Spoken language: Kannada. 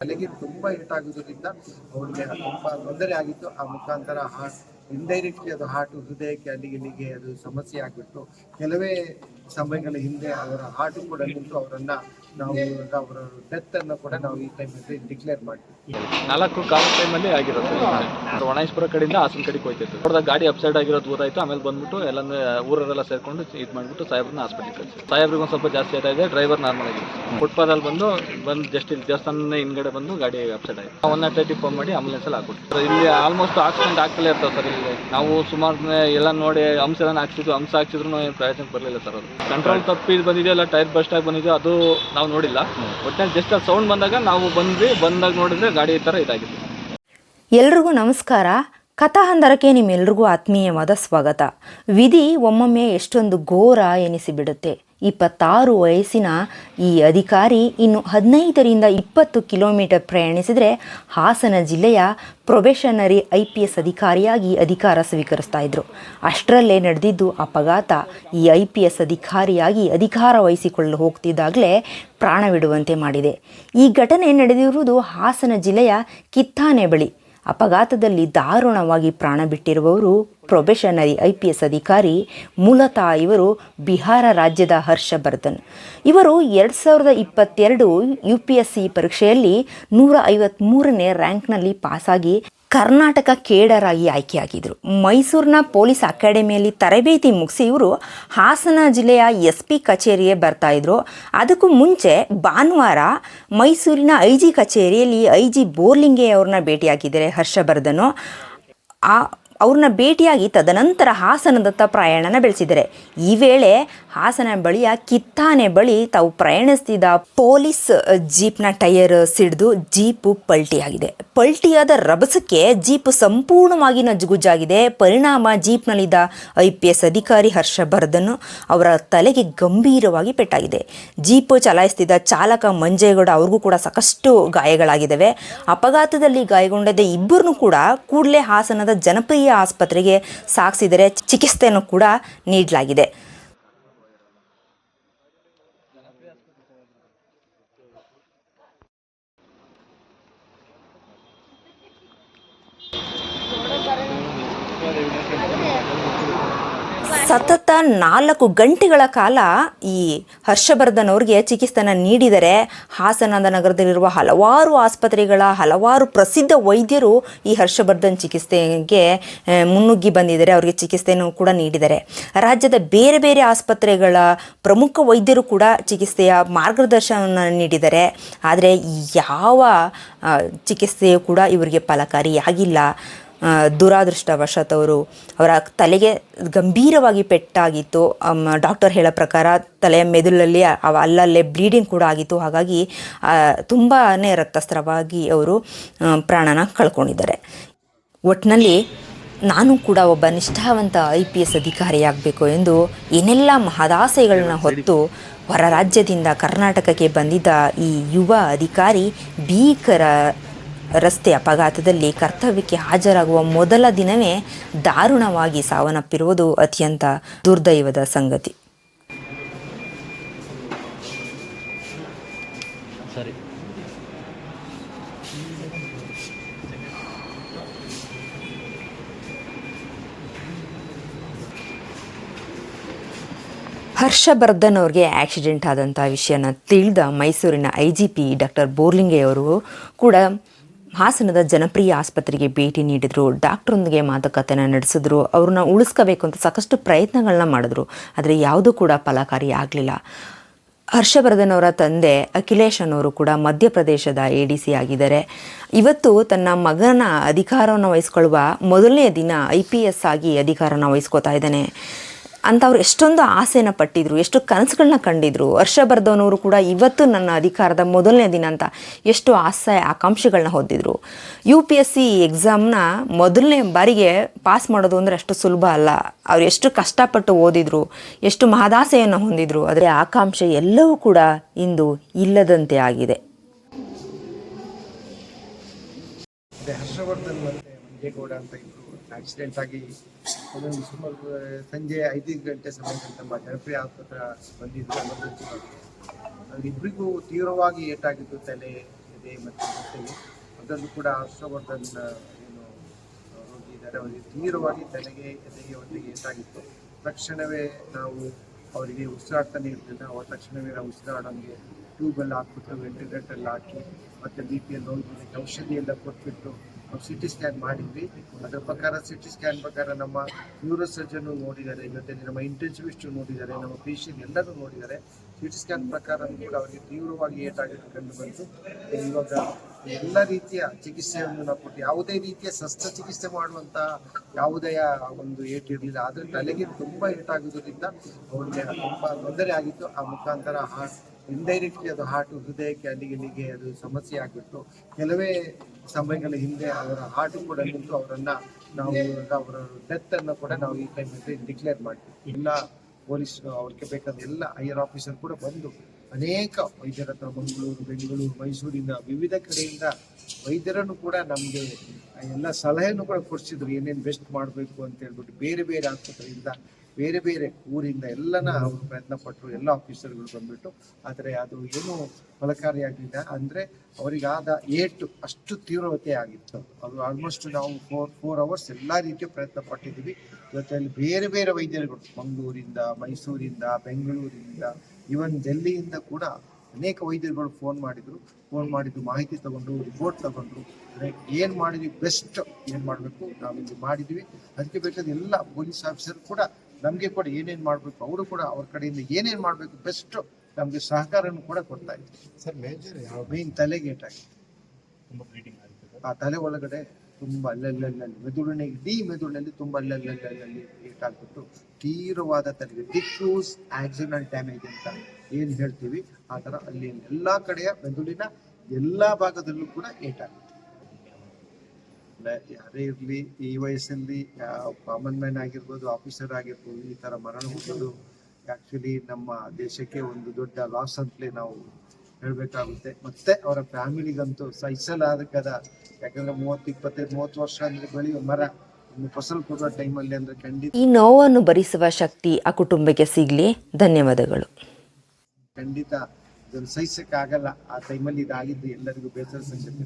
ತಲೆಗೆ ತುಂಬಾ ಆಗೋದ್ರಿಂದ ಅವ್ರಿಗೆ ತುಂಬಾ ತೊಂದರೆ ಆಗಿತ್ತು. ಆ ಮುಖಾಂತರ ಹಾರ್ಟ್ ಇಂಡೈರೆಕ್ಟ್ಲಿ ಅದು ಹಾರ್ಟ್ ಹೃದಯಕ್ಕೆ ಅಲ್ಲಿಗೆ ಇಲ್ಲಿಗೆ ಅದು ಸಮಸ್ಯೆ ಆಗಿತ್ತು ಕೆಲವೇ ಸಮಯಗಳ ಹಿಂದೆ ಅವರ ಹಾರ್ಟ್ ಕೂಡ ನಿಂತು ಅವರನ್ನ ನಾವು ಅವರ ಡೆತ್ ಅನ್ನು ಕೂಡ ನಾವು ಈ ಟೈಮಲ್ಲಿ ಡಿಕ್ಲೇರ್ ಮಾಡ್ತೀವಿ ನಾಲ್ಕು ಕಾಲ ಟೈಮಲ್ಲಿ ಆಗಿರೋದು. ಒಣಾಯಿಸ್ಪುರ ಕಡೆಯಿಂದ ಹಾಸನ ಕಡೆಗೆ ಹೋಯ್ತಿತ್ತು ನೋಡಿದಾಗ ಗಾಡಿ ಅಪ್ಸೈಡ್ ಆಗಿರೋದು ಗೊತ್ತಾಯ್ತು, ಆಮೇಲೆ ಬಂದ್ಬಿಟ್ಟು ಎಲ್ಲ ಊರರೆಲ್ಲ ಸೇರ್ಕೊಂಡು ಇದು ಮಾಡ್ಬಿಟ್ಟು ಸಾಹೇಬ್ರನ್ನ ಹಾಸ್ಪಿಟಲ್ ಕಳಿಸಿ ಸಾಹೇಬ್ರಿಗೆ ಒಂದು ಸ್ವಲ್ಪ ಜಾಸ್ತಿ ಆಗಿದೆ ಡ್ರೈವರ್ ನಾರ್ಮಲ್ ಆಗಿದೆ. ಫುಟ್ಪಾದಲ್ಲಿ ಬಂದು ಬಂದು ಜಸ್ಟ್ ಇಲ್ಲಿ ದೇವಸ್ಥಾನ ಹಿಂದ್ಗಡೆ ಬಂದು ಗಾಡಿ ಅಪ್ಸೈಡ್ ಆಯ್ತು. ಒನ್ ನಾಟ್ ಟೈಟಿ ಫೋನ್ ಮಾಡಿ ಆಂಬುಲೆನ್ಸ್ ಅಲ್ಲಿ ಹಾಕ್ಬಿಟ್ಟು ಇಲ್ಲಿ ಆಲ್ಮೋಸ್ಟ್ ಆಕ್ಸಿಡೆಂಟ್ ಆಗ್ತಲೇ ಇರ್ತಾವೆ ಸರ್ ಇಲ್ಲಿ. ನಾವು ಸುಮಾರು ಎಲ್ಲ ನೋಡಿ ಹಂಸ ಎಲ್ಲ ಹಾಕ್ಸಿದ್ರು ಹಂಸ ಹಾಕ್ಸಿದ್ರು ಏನು ಪ್ರಯೋಜನಕ್ಕೆ ಬರಲಿಲ್ಲ ಸರ್ ಅದು. ಕಂಟ್ರೋಲ್ ತಪ್ಪಿ ಬಂದಿದೆಯೋ ಇಲ್ಲ ಟೈರ್ ಬಸ್ಟ್ ಆಗಿ ಬಂದಿದೆಯೋ? ಅದು ನಾವು ನೋಡಿಲ್ಲ. ಒಟ್ಟಿನಲ್ಲಿ ಜಸ್ಟ್ ಸೌಂಡ್ ಬಂದಾಗ ನಾವು ಬಂದ್ವಿ, ಬಂದಾಗ ನೋಡಿದ್ರೆ ಗಾಡಿ ಈ ಥರ ಇದಾಗಿದೆ. ಎಲ್ರಿಗೂ ನಮಸ್ಕಾರ. ಕಥಾಹಂದರಕ್ಕೆ ನಿಮ್ಮೆಲ್ರಿಗೂ ಆತ್ಮೀಯವಾದ ಸ್ವಾಗತ. ವಿಧಿ ಒಮ್ಮೊಮ್ಮೆ ಎಷ್ಟೊಂದು ಘೋರ ಎನಿಸಿಬಿಡುತ್ತೆ. ಇಪ್ಪತ್ತಾರು ವಯಸ್ಸಿನ ಈ ಅಧಿಕಾರಿ ಇನ್ನು ಹದಿನೈದರಿಂದ ಇಪ್ಪತ್ತು ಕಿಲೋಮೀಟರ್ ಪ್ರಯಾಣಿಸಿದರೆ ಹಾಸನ ಜಿಲ್ಲೆಯ ಪ್ರೊಬೆಷನರಿ ಐ ಪಿ ಎಸ್ ಅಧಿಕಾರಿಯಾಗಿ ಅಧಿಕಾರ ಸ್ವೀಕರಿಸ್ತಾ ಇದ್ರು. ಅಷ್ಟರಲ್ಲೇ ನಡೆದಿದ್ದು ಅಪಘಾತ. ಈ ಐ ಪಿ ಎಸ್ ಅಧಿಕಾರಿಯಾಗಿ ಅಧಿಕಾರ ವಹಿಸಿಕೊಳ್ಳಲು ಹೋಗ್ತಿದ್ದಾಗಲೇ ಪ್ರಾಣವಿಡುವಂತೆ ಮಾಡಿದೆ. ಈ ಘಟನೆ ನಡೆದಿರುವುದು ಹಾಸನ ಜಿಲ್ಲೆಯ ಕಿತ್ತಾನೆ ಬಳಿ. ಅಪಘಾತದಲ್ಲಿ ದಾರುಣವಾಗಿ ಪ್ರಾಣ ಬಿಟ್ಟಿರುವವರು ಪ್ರೊಬೆಷನರಿ ಐ ಪಿ ಎಸ್ ಅಧಿಕಾರಿ ಮೂಲತಃ ಇವರು ಬಿಹಾರ ರಾಜ್ಯದ ಹರ್ಷವರ್ಧನ್. ಇವರು ಎರಡು ಸಾವಿರದ ಇಪ್ಪತ್ತೆರಡು ಯು ಪಿ ಎಸ್ ಸಿ ಪರೀಕ್ಷೆಯಲ್ಲಿ ನೂರ ಐವತ್ತ್ಮೂರನೇ ರ್ಯಾಂಕ್ನಲ್ಲಿ ಪಾಸಾಗಿ ಕರ್ನಾಟಕ ಕೇಡರಾಗಿ ಆಯ್ಕೆಯಾಗಿದ್ದರು ಮೈಸೂರಿನ ಪೊಲೀಸ್ ಅಕಾಡೆಮಿಯಲ್ಲಿ ತರಬೇತಿ ಮುಗಿಸಿ ಇವರು ಹಾಸನ ಜಿಲ್ಲೆಯ ಎಸ್ ಪಿ ಕಚೇರಿಗೆ ಬರ್ತಾಯಿದ್ರು ಅದಕ್ಕೂ ಮುಂಚೆ ಭಾನುವಾರ ಮೈಸೂರಿನ ಐ ಜಿ ಕಚೇರಿಯಲ್ಲಿ ಐ ಜಿ ಬೋರ್ಲಿಂಗೆ ಅವ್ರನ್ನ ಭೇಟಿಯಾಗಿದ್ದಾರೆ ಹರ್ಷವರ್ಧನು. ಆ ಅವ್ರನ್ನ ಭೇಟಿಯಾಗಿ ತದನಂತರ ಹಾಸನದತ್ತ ಪ್ರಯಾಣನ ಬೆಳೆಸಿದರೆ ಈ ವೇಳೆ ಹಾಸನ ಬಳಿಯ ಕಿತ್ತಾನೆ ಬಳಿ ತಾವು ಪ್ರಯಾಣಿಸ್ತಿದ್ದ ಪೊಲೀಸ್ ಜೀಪ್ನ ಟೈರ್ ಸಿಡಿದು ಜೀಪು ಪಲ್ಟಿಯಾಗಿದೆ. ಪಲ್ಟಿಯಾದ ರಭಸಕ್ಕೆ ಜೀಪ್ ಸಂಪೂರ್ಣವಾಗಿ ನಜ್ಜುಗುಜ್ಜಾಗಿದೆ ಪರಿಣಾಮ ಜೀಪ್ನಲ್ಲಿದ್ದ ಐ ಪಿ ಎಸ್ ಅಧಿಕಾರಿ ಹರ್ಷವರ್ಧನ್ ಅವರ ತಲೆಗೆ ಗಂಭೀರವಾಗಿ ಪೆಟ್ಟಾಗಿದೆ. ಜೀಪ್ ಚಲಾಯಿಸ್ತಿದ್ದ ಚಾಲಕ ಮಂಜೇಗೌಡ ಅವ್ರಿಗೂ ಕೂಡ ಸಾಕಷ್ಟು ಗಾಯಗಳಾಗಿದ್ದಾವೆ. ಅಪಘಾತದಲ್ಲಿ ಗಾಯಗೊಂಡಿದ್ದ ಇಬ್ಬರನ್ನು ಕೂಡ ಕೂಡಲೇ ಹಾಸನದ ಜನಪ್ರಿಯ ಆಸ್ಪತ್ರೆಗೆ ಸಾಗಿಸಿದರೆ ಚಿಕಿತ್ಸೆಯನ್ನು ಕೂಡ ನೀಡಲಾಗಿದೆ. ಸತತ ನಾಲ್ಕು ಗಂಟೆಗಳ ಕಾಲ ಈ ಹರ್ಷವರ್ಧನ್ ಅವ್ರಿಗೆ ಚಿಕಿತ್ಸೆಯನ್ನು ನೀಡಿದರೆ ಹಾಸನದ ನಗರದಲ್ಲಿರುವ ಹಲವಾರು ಆಸ್ಪತ್ರೆಗಳ, ಹಲವಾರು ಪ್ರಸಿದ್ಧ ವೈದ್ಯರು ಈ ಹರ್ಷವರ್ಧನ್ ಚಿಕಿತ್ಸೆಗೆ ಮುನ್ನುಗ್ಗಿ ಬಂದಿದ್ದಾರೆ. ಅವರಿಗೆ ಚಿಕಿತ್ಸೆಯನ್ನು ಕೂಡ ನೀಡಿದ್ದಾರೆ ರಾಜ್ಯದ ಬೇರೆ ಬೇರೆ ಆಸ್ಪತ್ರೆಗಳ ಪ್ರಮುಖ ವೈದ್ಯರು ಕೂಡ ಚಿಕಿತ್ಸೆಯ ಮಾರ್ಗದರ್ಶನವನ್ನು ನೀಡಿದ್ದಾರೆ ಆದರೆ ಯಾವ ಚಿಕಿತ್ಸೆಯು ಕೂಡ ಇವರಿಗೆ ಫಲಕಾರಿಯಾಗಿಲ್ಲ. ದುರಾದೃಷ್ಟವಶಾತ್ ಅವರು ಅವರ ತಲೆಗೆ ಗಂಭೀರವಾಗಿ ಪೆಟ್ಟಾಗಿತ್ತು. ಡಾಕ್ಟರ್ ಹೇಳೋ ಪ್ರಕಾರ ತಲೆಯ ಮೆದುಳಲ್ಲಿ ಅಲ್ಲಲ್ಲೇ ಬ್ಲೀಡಿಂಗ್ ಕೂಡ ಆಗಿತ್ತು. ಹಾಗಾಗಿ ತುಂಬಾ ರಕ್ತಸ್ರಾವಾಗಿ ಅವರು ಪ್ರಾಣನ ಕಳ್ಕೊಂಡಿದ್ದಾರೆ. ಒಟ್ಟಿನಲ್ಲಿ ನಾನು ಕೂಡ ಒಬ್ಬ ನಿಷ್ಠಾವಂತ ಐ ಪಿ ಎಸ್ ಅಧಿಕಾರಿಯಾಗಬೇಕು ಎಂದು ಏನೆಲ್ಲ ಮಹದಾಸೆಗಳನ್ನ ಹೊತ್ತು ಹೊರ ರಾಜ್ಯದಿಂದ ಕರ್ನಾಟಕಕ್ಕೆ ಬಂದಿದ್ದ ಈ ಯುವ ಅಧಿಕಾರಿ ಭೀಕರ ರಸ್ತೆ ಅಪಘಾತದಲ್ಲಿ ಕರ್ತವ್ಯಕ್ಕೆ ಹಾಜರಾಗುವ ಮೊದಲ ದಿನವೇ ದಾರುಣವಾಗಿ ಸಾವನ್ನಪ್ಪಿರುವುದು ಅತ್ಯಂತ ದುರ್ದೈವದ ಸಂಗತಿ. ಹರ್ಷವರ್ಧನ್ ಅವ್ರಿಗೆ ಆಕ್ಸಿಡೆಂಟ್ ಆದಂಥ ವಿಷಯನ ತಿಳಿದ ಮೈಸೂರಿನ I G P doctor Boralingaiah ಅವರು ಕೂಡ ಹಾಸನದ ಜನಪ್ರಿಯ ಆಸ್ಪತ್ರೆಗೆ ಭೇಟಿ ನೀಡಿದರು. ಡಾಕ್ಟ್ರೊಂದಿಗೆ ಮಾತುಕತೆನ ನಡೆಸಿದ್ರು. ಅವ್ರನ್ನ ಉಳಿಸ್ಕೋಬೇಕು ಅಂತ ಸಾಕಷ್ಟು ಪ್ರಯತ್ನಗಳನ್ನ ಮಾಡಿದ್ರು. ಆದರೆ ಯಾವುದೂ ಕೂಡ ಫಲಕಾರಿ ಆಗಲಿಲ್ಲ. ಹರ್ಷವರ್ಧನ್ ಅವರ ತಂದೆ ಅಖಿಲೇಶ್ ಅನ್ನೋರು ಕೂಡ ಮಧ್ಯಪ್ರದೇಶದ ಎ ಡಿ ಸಿ ಆಗಿದ್ದಾರೆ. ಇವತ್ತು ತನ್ನ ಮಗನ ಅಧಿಕಾರವನ್ನು ವಹಿಸ್ಕೊಳ್ಳುವ ಮೊದಲನೇ ದಿನ ಐ ಪಿ ಎಸ್ ಆಗಿ ಅಧಿಕಾರನ ವಹಿಸ್ಕೋತಾ ಇದ್ದಾನೆ. ಅಂತ ಅವ್ರು ಎಷ್ಟೊಂದು ಆಸೆನ ಪಟ್ಟಿದ್ರು, ಎಷ್ಟು ಕನಸುಗಳನ್ನ ಕಂಡಿದ್ರು. ವರ್ಷ ಬರ್ದವನವರು ಕೂಡ ಇವತ್ತು ನನ್ನ ಅಧಿಕಾರದ ಮೊದಲನೇ ದಿನ ಅಂತ ಎಷ್ಟು ಆಸೆ ಆಕಾಂಕ್ಷೆಗಳನ್ನ ಹೊಂದಿದ್ರು ಯು ಪಿ ಎಸ್ ಸಿ ಎಕ್ಸಾಮ್ನ ಮೊದಲನೇ ಬಾರಿಗೆ ಪಾಸ್ ಮಾಡೋದು ಅಂದರೆ ಅಷ್ಟು ಸುಲಭ ಅಲ್ಲ. ಅವ್ರು ಎಷ್ಟು ಕಷ್ಟಪಟ್ಟು ಓದಿದ್ರು, ಎಷ್ಟು ಮಹದಾಸೆಯನ್ನು ಹೊಂದಿದ್ರು ಆದರೆ ಆಕಾಂಕ್ಷೆ ಎಲ್ಲವೂ ಕೂಡ ಇಂದು ಇಲ್ಲದಂತೆ ಆಗಿದೆ. ಹರ್ಷವರ್ಧನ್ ಮತ್ತೆ ಮಂಜೇಗೌಡ ಅಂತ ಇಬ್ರು ಆಕ್ಸಿಡೆಂಟ್ ಆಗಿ ಒಂದೊಂದು ಸುಮಾರು ಸಂಜೆ ಐದು ಗಂಟೆ ಸಮಯದಲ್ಲಿ ತಮ್ಮ ಜನಪ್ರಿಯ ಆಸ್ಪತ್ರೆ ಬಂದಿದ್ದು ಎಮರ್ಜೆನ್ಸಿ ಇಬ್ಬರಿಗೂ ತೀವ್ರವಾಗಿ ಏಟಾಗಿದ್ದು ತಲೆ, ಎದೆ ಮತ್ತು ಜೊತೆಗೆ ಅದರಲ್ಲೂ ಕೂಡ ಹರ್ಷವರ್ಧನ್ ಏನು ರೋಗಿ ಇದ್ದಾರೆ. ಅವರಿಗೆ ತೀವ್ರವಾಗಿ ತಲೆಗೆ, ಎದೆಗೆ ಒಟ್ಟಿಗೆ ಏಟಾಗಿತ್ತು. ತಕ್ಷಣವೇ ನಾವು ಅವರಿಗೆ ಉಸಿರಾಡ್ತಾನೆ ಇರ್ತಿದ್ದ ಅವರ ತಕ್ಷಣವೇ ನಾವು ಉಸಿರಾಡೋಂಗೆ ಟ್ಯೂಬೆಲ್ಲ ಹಾಕ್ಬಿಟ್ಟು ವೆಂಟಿಲೇಟರ್ ಹಾಕಿ, ಮತ್ತು ಬಿ ಪಿ ಎಲ್ ಔಷಧಿ ಎಲ್ಲ ಕೊಟ್ಬಿಟ್ಟು ಸಿ ಟಿ ಸ್ಕ್ಯಾನ್ ಮಾಡಿದ್ವಿ. ಅದರ ಪ್ರಕಾರ ಸಿ ಟಿ ಸ್ಕ್ಯಾನ್ ಪ್ರಕಾರ ನಮ್ಮ ನ್ಯೂರೋ ಸರ್ಜನ್ನು ನೋಡಿದ್ದಾರೆ ಮತ್ತೆ ನಮ್ಮ ಇಂಟೆನ್ಸಿವಿಸ್ಟ್ ನೋಡಿದ್ದಾರೆ, ನಮ್ಮ ಪೇಷಂಟ್ ಎಲ್ಲರೂ ನೋಡಿದ್ದಾರೆ. ಸಿ ಟಿ ಸ್ಕ್ಯಾನ್ ಪ್ರಕಾರ ಕೂಡ ಅವರಿಗೆ ತೀವ್ರವಾಗಿ ಏಟಾಗಿದ್ದು ಕಂಡು ಬಂತು ಇವಾಗ ಎಲ್ಲ ರೀತಿಯ ಚಿಕಿತ್ಸೆಯನ್ನು ನಾವು ಕೊಟ್ಟು, ಯಾವುದೇ ರೀತಿಯ ಶಸ್ತ್ರಚಿಕಿತ್ಸೆ ಮಾಡುವಂತ ಯಾವುದೇ ಒಂದು ಏಟ್ ಇರಲಿಲ್ಲ. ಆದರೆ ತಲೆಗೆ ತುಂಬಾ ಏಟಾಗುವುದರಿಂದ ಅವರಿಗೆ ತುಂಬಾ ತೊಂದರೆ ಆಗಿತ್ತು. ಆ ಮುಖಾಂತರ ಹಾರ್ಟ್ ಇಂಡೈರೆಕ್ಟ್ಲಿ ಅದು ಹಾರ್ಟ್ ಹೃದಯಕ್ಕೆ ಅಲ್ಲಿಗೆ ಅದು ಸಮಸ್ಯೆ ಆಗಿಬಿಟ್ಟು ಕೆಲವೇ ಸಮಯಗಳ ಹಿಂದೆ ಅವರ ಹಾರ್ಟ್ ಕೂಡ ನಿಂತು ಅವರನ್ನ ನಾವು ಅವರ ಡೆತ್ ಅನ್ನು ಕೂಡ ನಾವು ಈ ಟೈಮಲ್ಲಿ ಡಿಕ್ಲೇರ್ ಮಾಡ್ತೀವಿ. ಎಲ್ಲ ಪೊಲೀಸ್ ಅವ್ರಿಗೆ ಬೇಕಾದ ಎಲ್ಲ ಹೈಯರ್ ಆಫೀಸರ್ ಕೂಡ ಬಂದು ಅನೇಕ ವೈದ್ಯರ ಹತ್ರ ಮಂಗಳೂರು, ಬೆಂಗಳೂರು ಮೈಸೂರಿನ ವಿವಿಧ ಕಡೆಯಿಂದ ವೈದ್ಯರನ್ನು ಕೂಡ ನಮಗೆ ಎಲ್ಲ ಸಲಹೆಯನ್ನು ಕೂಡ ಕೊಡಿಸಿದ್ರು. ಏನೇನು ಬೆಸ್ಟ್ ಮಾಡಬೇಕು ಅಂತ ಹೇಳ್ಬಿಟ್ಟು ಬೇರೆ ಬೇರೆ ಆಸ್ಪತ್ರೆಯಿಂದ, ಬೇರೆ ಬೇರೆ ಊರಿಂದ ಎಲ್ಲನ ಅವರು ಪ್ರಯತ್ನ ಪಟ್ಟರು ಎಲ್ಲ ಆಫೀಸರ್ಗಳು ಬಂದ್ಬಿಟ್ಟು. ಆದರೆ ಅದು ಏನು ಫಲಕಾರಿಯಾಗಲಿಲ್ಲ ಅಂದರೆ ಅವರಿಗಾದ ಏಟು ಅಷ್ಟು ತೀವ್ರತೆ ಆಗಿತ್ತು. ಅದು ಆಲ್ಮೋಸ್ಟ್ ನಾವು ಫೋರ್ ಫೋರ್ ಅವರ್ಸ್ ಎಲ್ಲ ರೀತಿಯ ಪ್ರಯತ್ನ ಪಟ್ಟಿದ್ದೀವಿ. ಜೊತೆಯಲ್ಲಿ ಬೇರೆ ಬೇರೆ ವೈದ್ಯರುಗಳು, ಮಂಗಳೂರಿಂದ, ಮೈಸೂರಿಂದ, ಬೆಂಗಳೂರಿಂದ ಇವನ್ ಡೆಲ್ಲಿಯಿಂದ ಕೂಡ ಅನೇಕ ವೈದ್ಯರುಗಳು ಫೋನ್ ಮಾಡಿದ್ರು. ಫೋನ್ ಮಾಡಿದ್ದು ಮಾಹಿತಿ ತಗೊಂಡು ರಿಪೋರ್ಟ್ ತಗೊಂಡ್ರು. ಅಂದ್ರೆ ಏನ್ ಮಾಡಿದ್ವಿ ಬೆಸ್ಟ್ ಏನ್ ಮಾಡ್ಬೇಕು ನಾವಿಲ್ಲಿ ಇಲ್ಲಿ ಮಾಡಿದ್ವಿ. ಅದಕ್ಕೆ ಬೇಕಾದ ಎಲ್ಲ ಪೊಲೀಸ್ ಆಫೀಸರ್ ಕೂಡ ನಮ್ಗೆ ಕೂಡ ಏನೇನ್ ಮಾಡ್ಬೇಕು ಅವರು ಕೂಡ ಅವ್ರ ಕಡೆಯಿಂದ ಏನೇನ್ ಮಾಡ್ಬೇಕು ಬೆಸ್ಟ್ ನಮ್ಗೆ ಸಹಕಾರವನ್ನು ಕೂಡ ಕೊಡ್ತಾ ಇದ್ರು. ಸರ್ ಮೇಜರ್ ಯಾವ ಮೇನ್ ತಲೆಗೆ ಏಟಾಗಿ ತುಂಬ ಬ್ಲೀಡಿಂಗ್ ಆಗುತ್ತೆ ಆ ತಲೆ ಒಳಗಡೆ ತುಂಬಾ ಅಲ್ಲಲ್ಲಲ್ಲಿ ಮೆದುಳಿನ ಇಡೀ ಮೆದುಳಿನಲ್ಲಿ ತುಂಬಾ ಅಲ್ಲಲ್ಲಲ್ಲಿ ಏಟಾಗ್ಬಿಟ್ಟು ತೀವ್ರವಾದ ತಲೆಗೆ ಡಿಫ್ಯೂಸ್ ಆಕ್ಸಿಡೆಂಟ್ ಡ್ಯಾಮೇಜ್ ಅಂತ ಏನ್ ಹೇಳ್ತೀವಿ, ಆ ತರ ಅಲ್ಲಿ ಎಲ್ಲಾ ಕಡೆಯ ಮೆದುಳಿನ ಎಲ್ಲಾ ಭಾಗದಲ್ಲೂ ಕೂಡ ಏಟಾಗುತ್ತೆ. ಯಾರೇ ಇರ್ಲಿ, ಈ ವಯಸ್ಸಲ್ಲಿ ಕಾಮನ್ ಮ್ಯಾನ್ ಆಗಿರ್ಬೋದು, ಆಫೀಸರ್ ಆಗಿರ್ಬೋದು, ಈ ತರ ಮರಣ ಹೋಗೋದು ಆಕ್ಚುಲಿ ನಮ್ಮ ದೇಶಕ್ಕೆ ಒಂದು ದೊಡ್ಡ ಲಾಸ್ ಅಂತಲೇ ನಾವು ಹೇಳ್ಬೇಕಾಗುತ್ತೆ. ಮತ್ತೆ ಅವರ ಫ್ಯಾಮಿಲಿಗಂತೂ ಸಹಿಸಲಾಗದ ಯಾಕಂದ್ರೆ ಮೂವತ್ತು ಇಪ್ಪತ್ತೈದು ಮೂವತ್ತು ವರ್ಷ ಅಂದ್ರೆ ಬೆಳೆಯುವ ಮರ ಫಸಲು ಕೊಡುವ ಟೈಮಲ್ಲಿ ಅಂದ್ರೆ ಖಂಡಿತ ಈ ನೋವನ್ನು ಭರಿಸುವ ಶಕ್ತಿ ಆ ಕುಟುಂಬಕ್ಕೆ ಸಿಗ್ಲಿ. ಧನ್ಯವಾದಗಳು. ಖಂಡಿತ ಇದನ್ನು ಸಹಿಸಕ್ಕಾಗಲ್ಲ. ಆ ಟೈಮಲ್ಲಿ ಇದಾಗಿದ್ದು ಎಲ್ಲರಿಗೂ ಬೇಸರ ಸಂಗತಿ